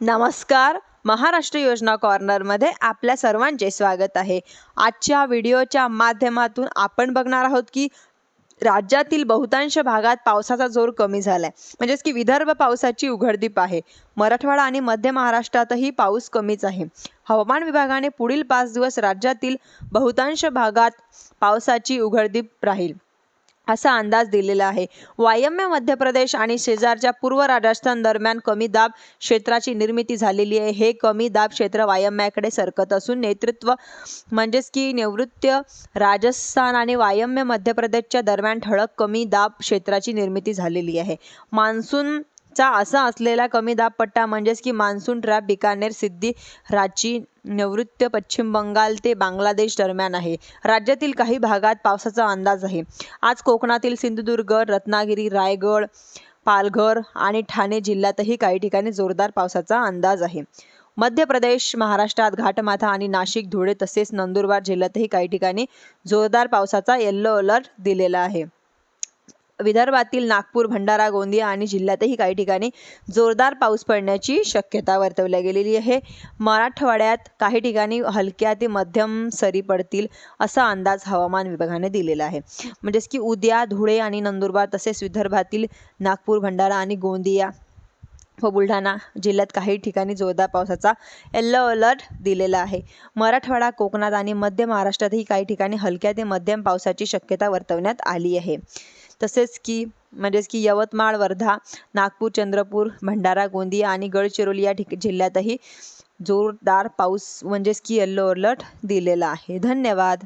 नमस्कार. महाराष्ट्र योजना कॉर्नरमध्ये आपल्या सर्वांचे स्वागत आहे. आजच्या व्हिडिओच्या माध्यमातून आपण बघणार आहोत की राज्यातील बहुतांश भागात पावसाचा जोर कमी झालाय. म्हणजेच की विदर्भ पावसाची उघडदीप आहे. मराठवाडा आणि मध्य महाराष्ट्रातही पाऊस कमीच आहे. हवामान विभागाने पुढील पाच दिवस राज्यातील बहुतांश भागात पावसाची उघडदीप राहील. असा अंदाज दिलेला आहे. वायम्य मध्य प्रदेश आणि शेजारच्या पूर्व राजस्थान दरम्यान कमी दाब क्षेत्राची निर्मिती झालेली आहे. हे कमी दाब क्षेत्र वायम्याकडे सरकत असून नेतृत्व म्हणजेच की नैऋत्य राजस्थान आणि वायम्य मध्य प्रदेशच्या दरम्यान ठळक कमी दाब क्षेत्राची निर्मिती झालेली आहे. मान्सून चा असा असलेला कमी दाब पट्टा म्हणजेच की मान्सून ट्रॅप बिकानेर सिद्धी रांची नैऋत्य पश्चिम बंगाल ते बांगलादेश दरम्यान आहे. राज्यातील काही भागात पावसाचा अंदाज आहे. आज कोकणातील सिंधुदुर्ग रत्नागिरी रायगड पालघर आणि ठाणे जिल्ह्यातही काही ठिकाणी जोरदार पावसाचा अंदाज आहे. मध्य प्रदेश महाराष्ट्रात घाटमाथा आणि नाशिक धुळे तसेच नंदुरबार जिल्ह्यातही काही ठिकाणी जोरदार पावसाचा येल्लो अलर्ट दिलेला आहे. विदर्भातील नागपूर भंडारा गोंदिया आणि जिल्ह्यातही काही ठिकाणी जोरदार पाऊस पडण्याची शक्यता वर्तवल्या गेलेली आहे. मराठवाड्यात काही ठिकाणी हलक्या ते मध्यम सरी पडतील असा अंदाज हवामान विभागाने दिलेला आहे. म्हणजेच की उद्या धुळे आणि नंदुरबार तसेच विदर्भातील नागपूर भंडारा आणि गोंदिया व बुलढाणा जिल्ह्यात काही ठिकाणी जोरदार पावसाचा येल्लो अलर्ट दिलेला आहे. मराठवाडा कोकणात आणि मध्य महाराष्ट्रातही काही ठिकाणी हलक्या ते मध्यम पावसाची शक्यता वर्तवण्यात आली आहे. तसेच की म्हणजेच की यवतमाळ वर्धा नागपूर चंद्रपूर भंडारा गोंदिया आणि गडचिरोली या ठिक जिल्ह्यातही जोरदार पाऊस म्हणजेच की येल्लो अलर्ट दिलेला आहे. धन्यवाद.